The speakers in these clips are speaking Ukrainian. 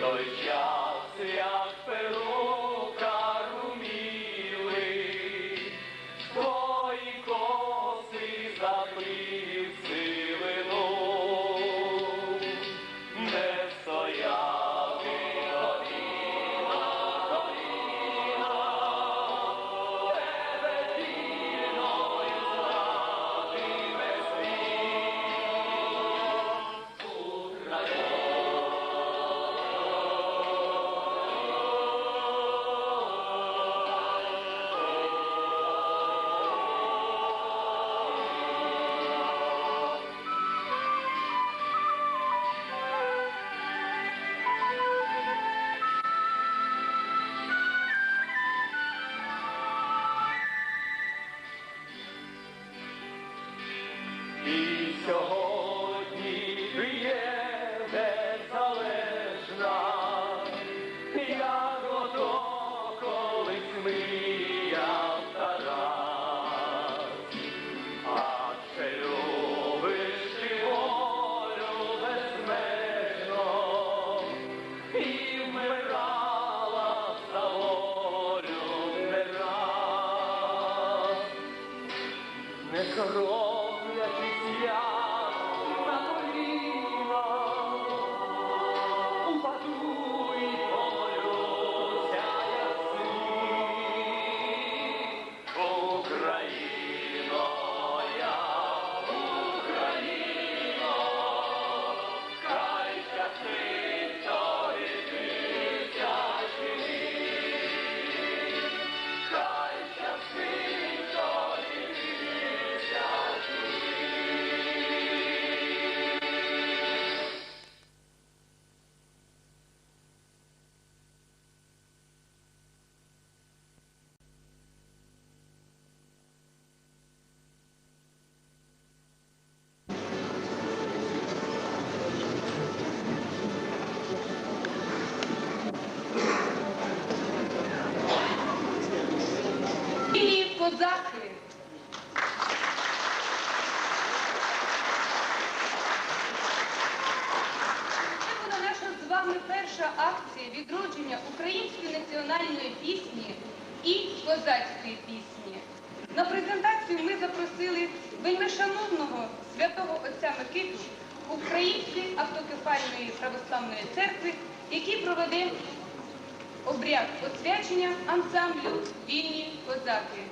той час, як перукар Білі козаки. Це була наша з вами перша акція відродження української національної пісні і козацької пісні. На презентацію ми запросили вельмишановного святого отця Микиту Української автокефальної православної церкви, який проведе обряд освячення ансамблю Вільні козаки.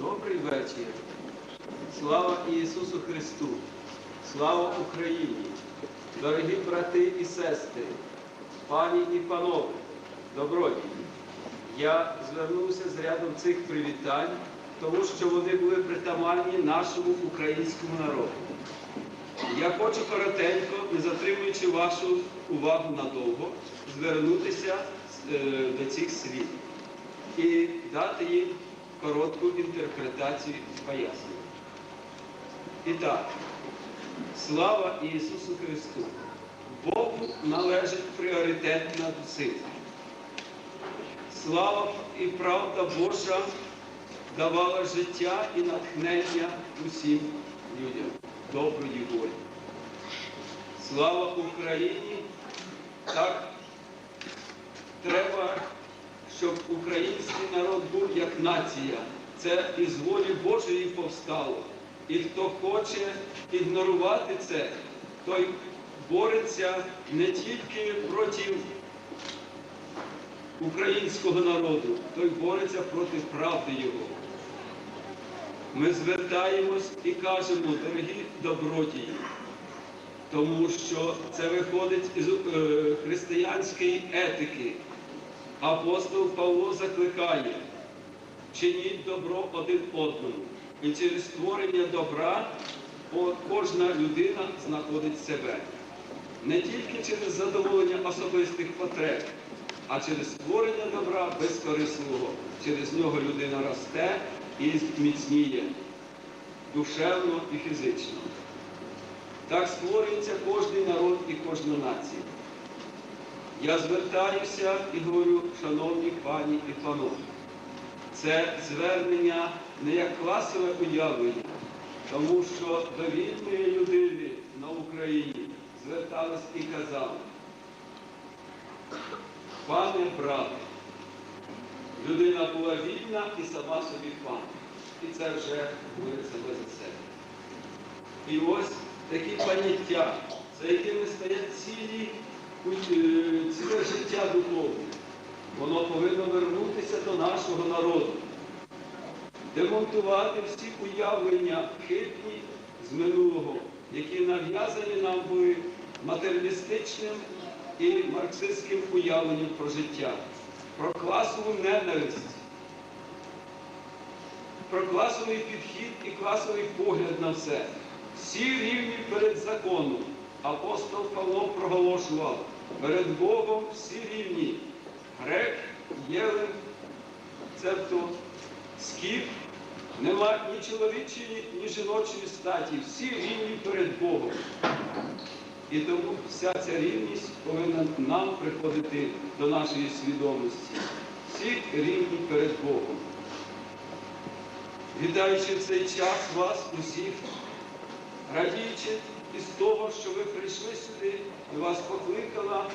Добрий вечір. Слава Ісусу Христу! Слава Україні! Дорогі брати і сестри, пані і панове, добродії! Я звернувся з рядом цих привітань, тому що вони були притаманні нашому українському народу. Я хочу коротенько, не затримуючи вашу увагу надовго, звернутися е, до цих слів і дати їм коротку інтерпретацію пояснення. І так, слава Ісусу Христу! Богу належить пріоритет над усім. Слава і правда Божа давала життя і натхнення усім людям доброї волі. Слава Україні! Так треба, щоб український народ був як нація. Це із волі Божої повстало. І хто хоче ігнорувати це, той бореться не тільки проти українського народу, той бореться проти правди його. Ми звертаємось і кажемо, дорогі добродії, тому що це виходить із е, християнської етики. Апостол Павло закликає, чиніть добро один одному. І через створення добра кожна людина знаходить себе. Не тільки через задоволення особистих потреб, а через створення добра безкорисливого. Через нього людина росте і міцніє душевно і фізично. Так створюється кожний народ і кожна нація. Я звертаюся і говорю, шановні пані і панове, це звернення не як класове уявлення, тому що до вільної людини на Україні звертались і казали, пане брате, людина була вільна і сама собі пан. І це вже говорить себе за себе. І ось такі поняття, за якими стоять цілі, е, ціле життя духовне. Воно повинно вернутися до нашого народу, демонтувати всі уявлення хибні з минулого, які нав'язані нам були матеріалістичним і марксистським уявленням про життя, про класову ненависть, про класовий підхід і класовий погляд на все. Всі рівні перед законом. Апостол Павло проголошував, перед Богом всі рівні. Грек, єврей, цебто скіф, нема ні чоловічої, ні жіночої статі. Всі рівні перед Богом. І тому вся ця рівність повинна нам приходити до нашої свідомості. Всі рівні перед Богом. Вітаючи в цей час вас усіх, радіючи із того, що ви прийшли сюди і вас покликала,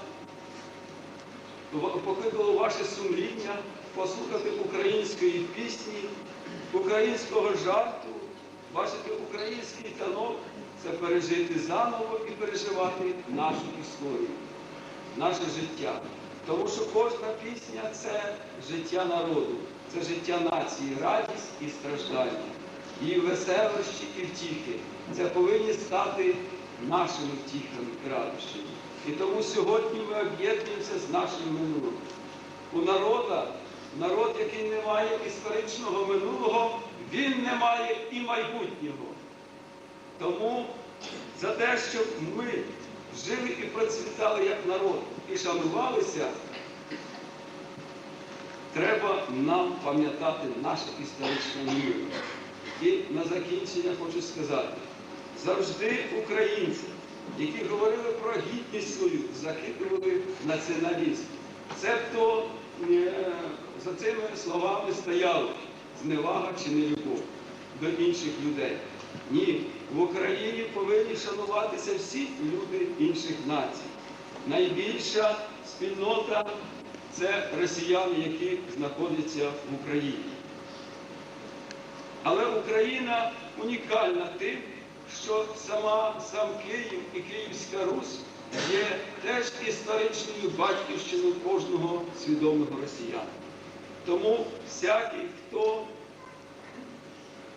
покликало ваше сумління послухати української пісні, українського жарту, бачити український танок, це пережити заново і переживати нашу історію, наше життя. Тому що кожна пісня це життя народу, це життя нації, радість і страждання, її веселощі і втіхи. Це повинні стати нашими втіхами і радощами. І тому сьогодні ми об'єднуємося з нашим минулим. У народа, народ, який не має історичного минулого, він не має і майбутнього. Тому за те, щоб ми жили і процвітали як народ і шанувалися, треба нам пам'ятати наше історичне минуле. І на закінчення хочу сказати, завжди українці, які говорили про гідність свою, закидували націоналізм. Цебто е, за цими словами стояло зневага чи нелюбов до інших людей. Ні, в Україні повинні шануватися всі люди інших націй. Найбільша спільнота це росіяни, які знаходяться в Україні. Але Україна унікальна тим, що сама сам Київ і Київська Русь є теж історичною батьківщиною кожного свідомого росіяна. Тому всякий, хто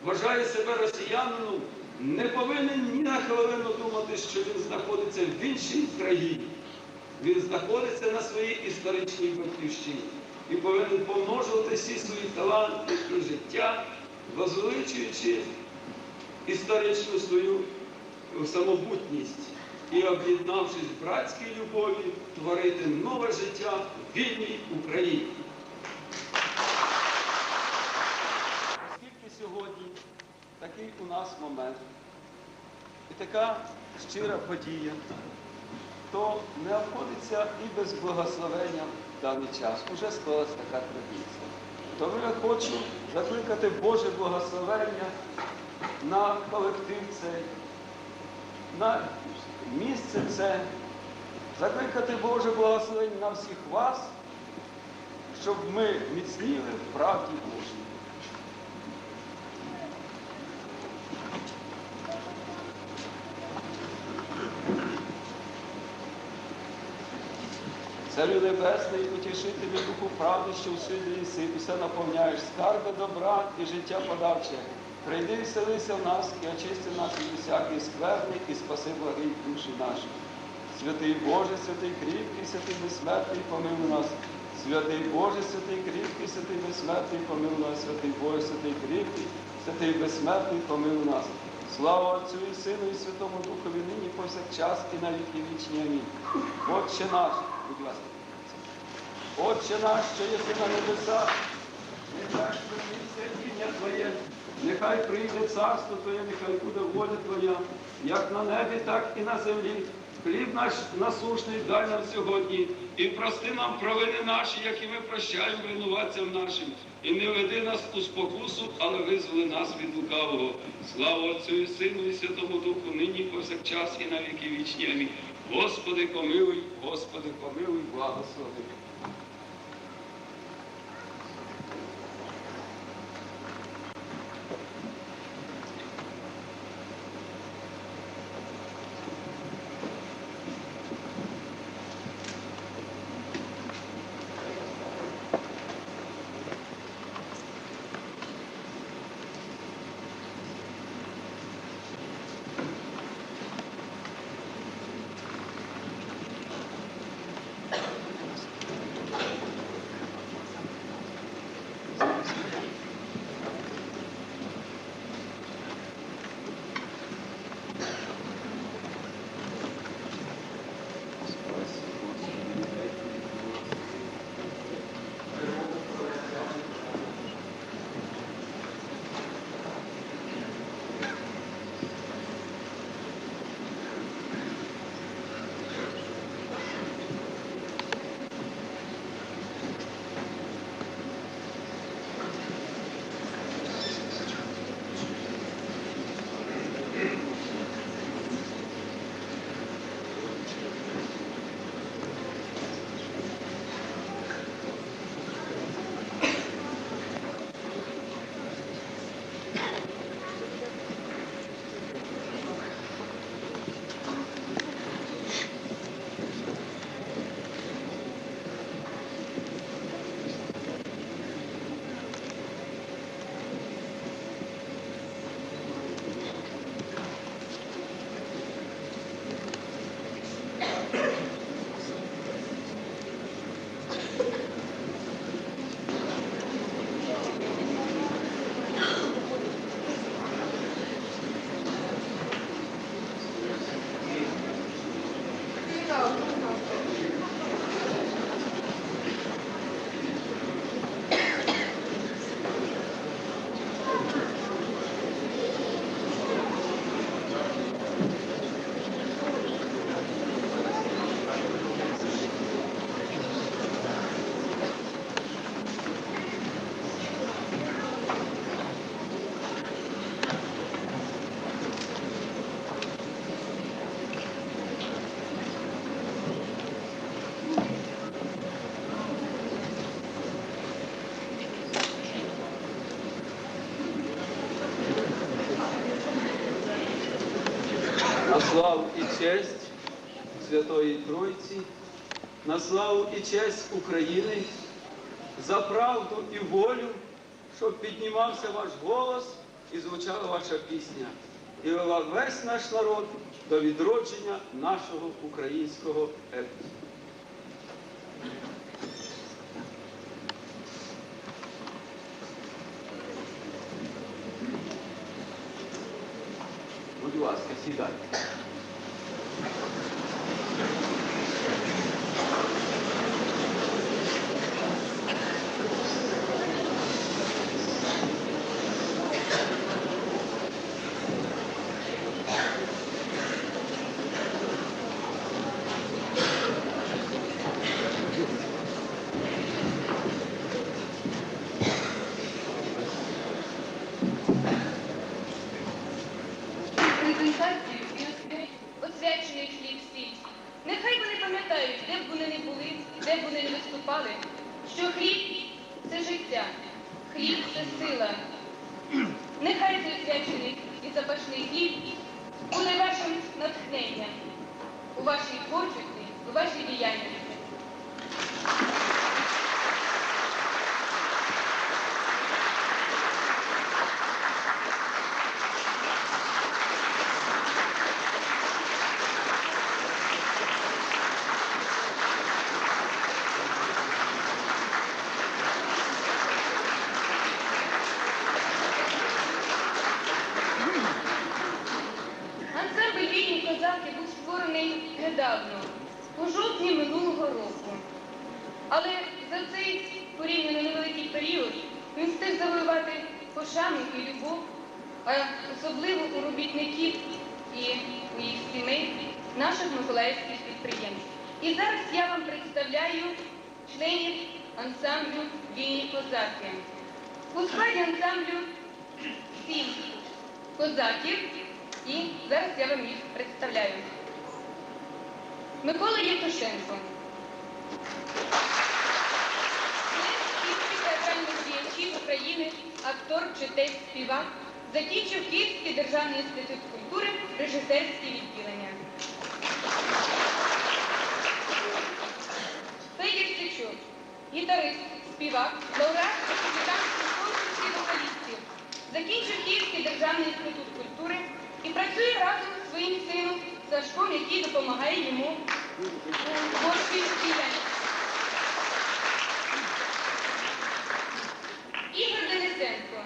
вважає себе росіянином, не повинен ні на хвилину думати, що він знаходиться в іншій країні. Він знаходиться на своїй історичній батьківщині і повинен помножувати всі свої таланти і життя, возвеличуючи історичну свою самобутність і, об'єднавшись в братській любові, творити нове життя в вільній Україні. Оскільки сьогодні такий у нас момент і така щира подія, то не обходиться і без благословення в даний час. Уже склалась така традиція. Тому я хочу закликати Боже благословення на колектив цей, на місце це, закликати Боже благословення на всіх вас, щоб ми міцніли в правді Божій. Царю Небесний, утішителю Духу правди, що всюди єси, усе наповняєш скарби добра і життя подавче. Прийди і селися в нас і очисти нас від усякої скверни і спаси благий душі наші. Святий Боже, святий кріпкий, святий безсмертний, помилуй нас. Святий Боже, святий кріпкий, святий безсмертний, помилуй нас, святий Боже, святий кріпкий, святий безсмертний, помилуй нас. Слава Отцю і Сину, і Святому Духові, нині повсякчас і на віки вічні. Амінь. Отче наш, будь ласка. Отче наш, що єси на небесах, нехай святиться ім'я Твоє, нехай прийде царство Твоє, нехай буде воля Твоя, як на небі, так і на землі. Хліб наш насушний дай нам сьогодні, і прости нам провини наші, як і ми прощаємо винуватцям нашим. І не веди нас у спокусу, але визволи нас від лукавого. Слава Отцю і Сину і Святому Духу, нині повсякчас і на віки вічні. Амінь. Господи, помилуй, Господи, помилуй, благослови. На славу і честь Святої Тройці, на славу і честь України, за правду і волю, щоб піднімався ваш голос і звучала ваша пісня. І вела весь наш народ до відродження нашого українського етносу. Будь ласка, сідайте. презентацію і освя- освячений хліб сіль. Нехай вони пам'ятають, де б вони не були, де б вони не виступали, що хліб це життя, хліб це сила. Нехай цей освячений і запашний хліб буде вашим натхненням у вашій творчості, у вашій діяльності. Ансамбль вільні козаки був створений недавно, у жовтні минулого року. Але висловити пошану і любов, а особливо у робітників і у їх сімей наших миколаївських підприємств. І зараз я вам представляю членів ансамблю Вільні козаки. У складі ансамблю сім козаків, і зараз я вам їх представляю. Микола Євтушенко. України, актор, читець, співак, закінчив Київський державний інститут культури, режисерське відділення. Федір Сичук, гітарист, співак, лауреат. Закінчив Київський державний інститут культури і працює разом зі своїм сином Сашком, який допомагає йому творчій діяльності. Ігор Денисенко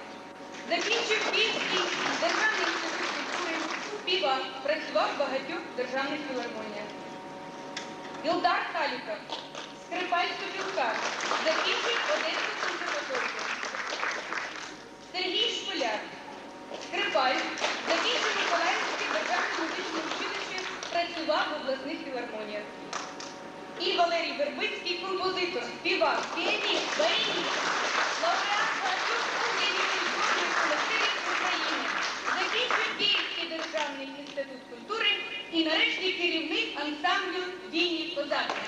закінчив Київський державний інститут культури, співак, працював в багатьох державних філармоніях. Ілдар Халіков, скрипаль Сопілкар, закінчив Одеську консерваторію. Сергій Школяр, скрипаль, закінчив Миколаївське державне музичне училище, працював в обласних філармоніях. І Валерій Вербицький, композитор, співак, піаніст, баяніст, лауреат і зборних колективів України, закінчив Київський державний інститут культури. І нарешті керівник ансамблю Вільні козаки.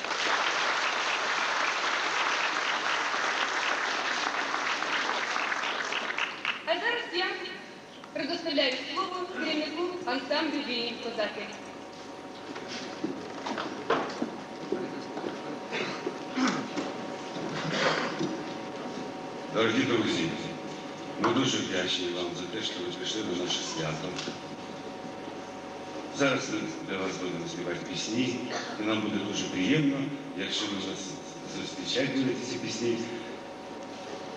А зараз я предоставляю слово керівнику ансамблю Вільні козаки. Дорогі друзі, ми дуже вдячні вам за те, що ви прийшли на наше свято. Зараз ми для вас будемо співати пісні, і нам буде дуже приємно, якщо ви нас зустрічаєте ці пісні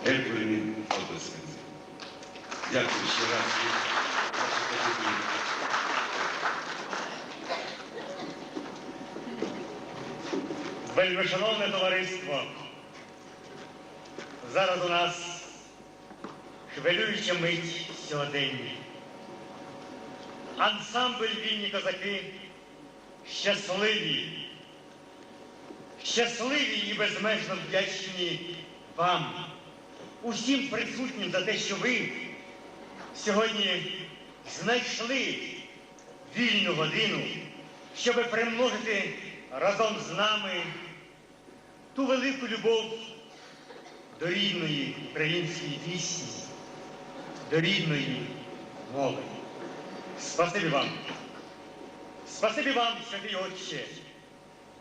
геркуліни обласками. Дякую ще раз. Вельмишановне товариство, зараз у нас хвилююча мить сьогодення. Ансамбль вільні козаки щасливі, щасливі і безмежно вдячні вам, усім присутнім за те, що ви сьогодні знайшли вільну годину, щоб примножити разом з нами ту велику любов до рідної української пісні, до рідної мови. Спасибі вам. Спасибі вам, святий Отче,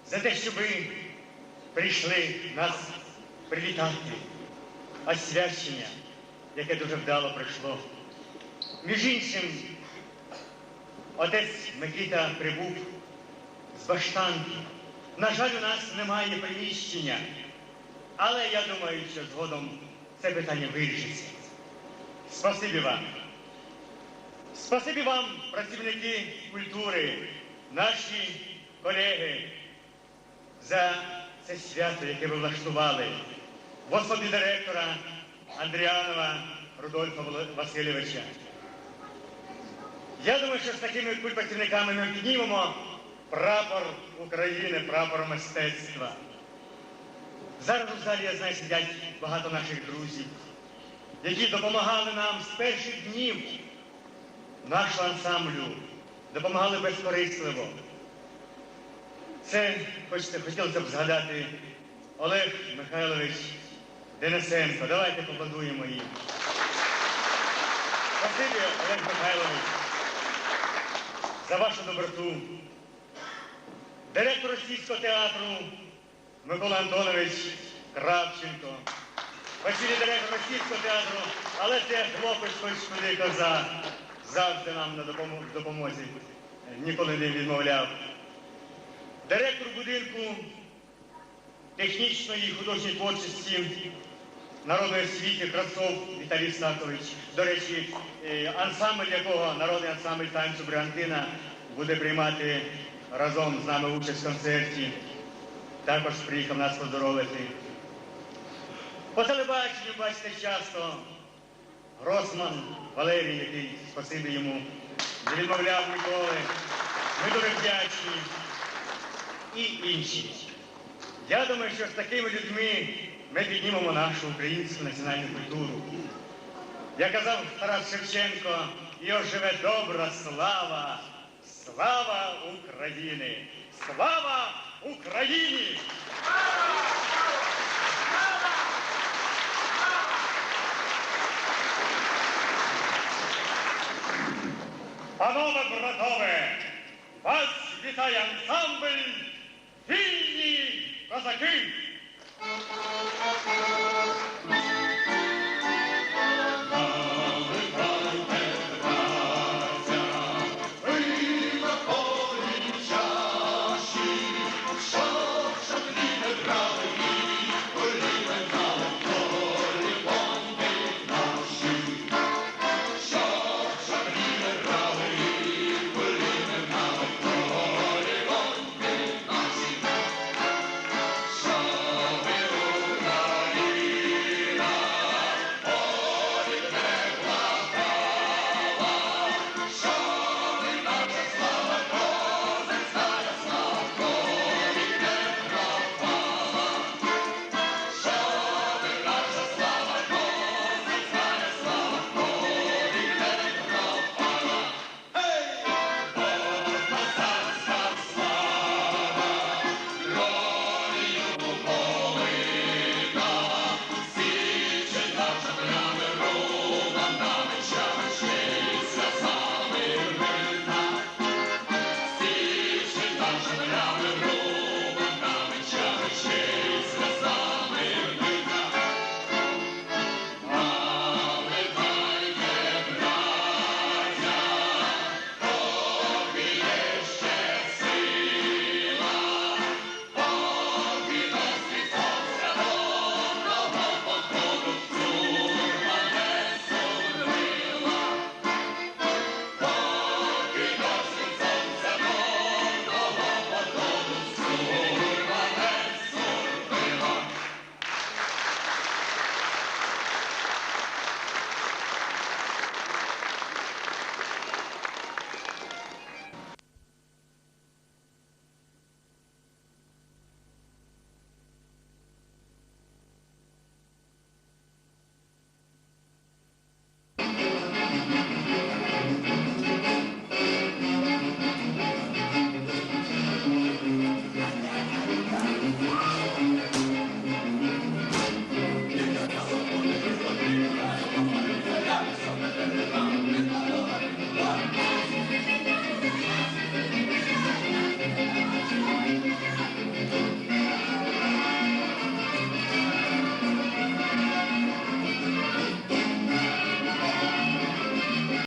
за те, що ви прийшли нас привітати. Освячення, яке дуже вдало прийшло. Між іншим, отець Микита прибув з баштанки. На жаль, у нас немає приміщення, але я думаю, що згодом це питання вирішиться. Спасибі вам. Спасибі вам, працівники культури, наші колеги, за це свято, яке ви влаштували в особі директора Андріанова Рудольфа Васильовича. Я думаю, що з такими культпрацівниками ми піднімемо прапор України, прапор мистецтва. Зараз у залі, я знаю, сидять багато наших друзів, які допомагали нам з перших днів нашого ансамблю, допомагали безкорисливо. Це хочеться, хотілося б згадати Олег Михайлович Денисенко. Давайте поплодуємо їм. Спасибі, Олег Михайлович, за вашу доброту. Директор російського театру Микола Антонович Кравченко. Спасибі директор російського театру, але це хлопець хоч куди коза. Завжди нам на допомозі. Ніколи не відмовляв. Директор будинку технічної і художньої творчості народної освіти Красов Віталій Сакович. До речі, е, ансамбль якого народний ансамбль танцю Бригантина буде приймати разом з нами участь в концерті. Також приїхав нас поздоровити. По телебаченню бачите часто Гросман Валерій, який, спасибі йому, не відмовляв ніколи. Ми дуже вдячні. І інші. Я думаю, що з такими людьми ми піднімемо нашу українську національну культуру. Я казав Тарас Шевченко, і оживе добра слава, слава України! Слава Україні! Панове братове, вас вітає ансамбль Вільні козаки! Thank you.